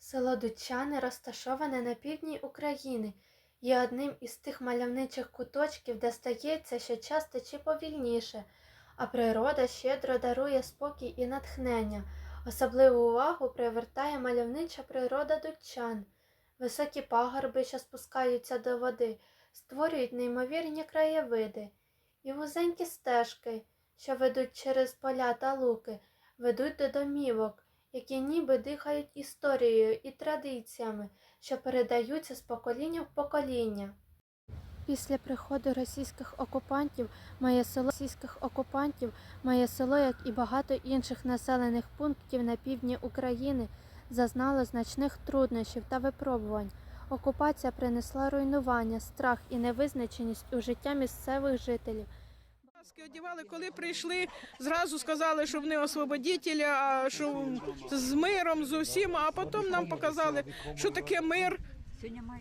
Село Дудчани розташоване на півдні України, є одним із тих мальовничих куточків, де стається, що час тече повільніше, а природа щедро дарує спокій і натхнення. Особливу увагу привертає мальовнича природа дудчан. Високі пагорби, що спускаються до води, створюють неймовірні краєвиди, і вузенькі стежки, що ведуть через поля та луки, ведуть до домівок, які ніби дихають історією і традиціями, що передаються з покоління в покоління. Після приходу російських окупантів моє село російських окупантів, моє село, як і багато інших населених пунктів на півдні України, зазнало значних труднощів та випробувань. Окупація принесла руйнування, страх і невизначеність у життя місцевих жителів. Маски одягали, коли прийшли, зразу сказали, що вони освободітелі, що з миром, з усім, а потім нам показали, що таке мир,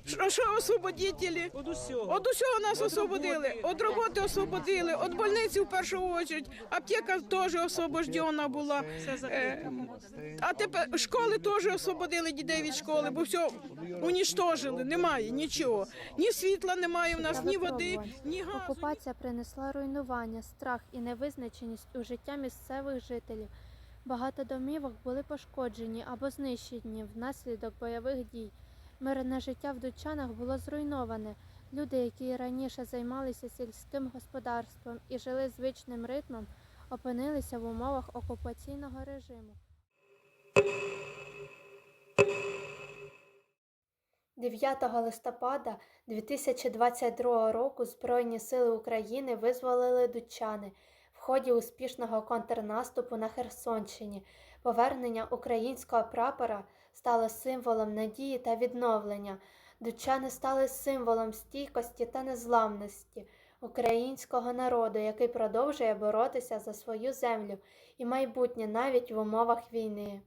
що, що освободителі. От усього. От усього нас освободили, від роботи освободили, від больниці в першу чергу, аптека теж освобождена була. Е, а тепер школи теж освободили дітей від школи, бо все уніштожили, немає нічого. Ні світла немає в нас, ні води, ні газу. Окупація принесла руйнування, страх і невизначеність у життя місцевих жителів. Багато домівок були пошкоджені або знищені внаслідок бойових дій. Мирне життя в Дучанах було зруйноване. Люди, які раніше займалися сільським господарством і жили звичним ритмом, опинилися в умовах окупаційного режиму. 9 листопада 2022 року Збройні сили України визволили Дучани ході успішного контрнаступу на Херсонщині. Повернення українського прапора стало символом надії та відновлення. Дучани стали символом стійкості та незламності українського народу, який продовжує боротися за свою землю і майбутнє навіть в умовах війни.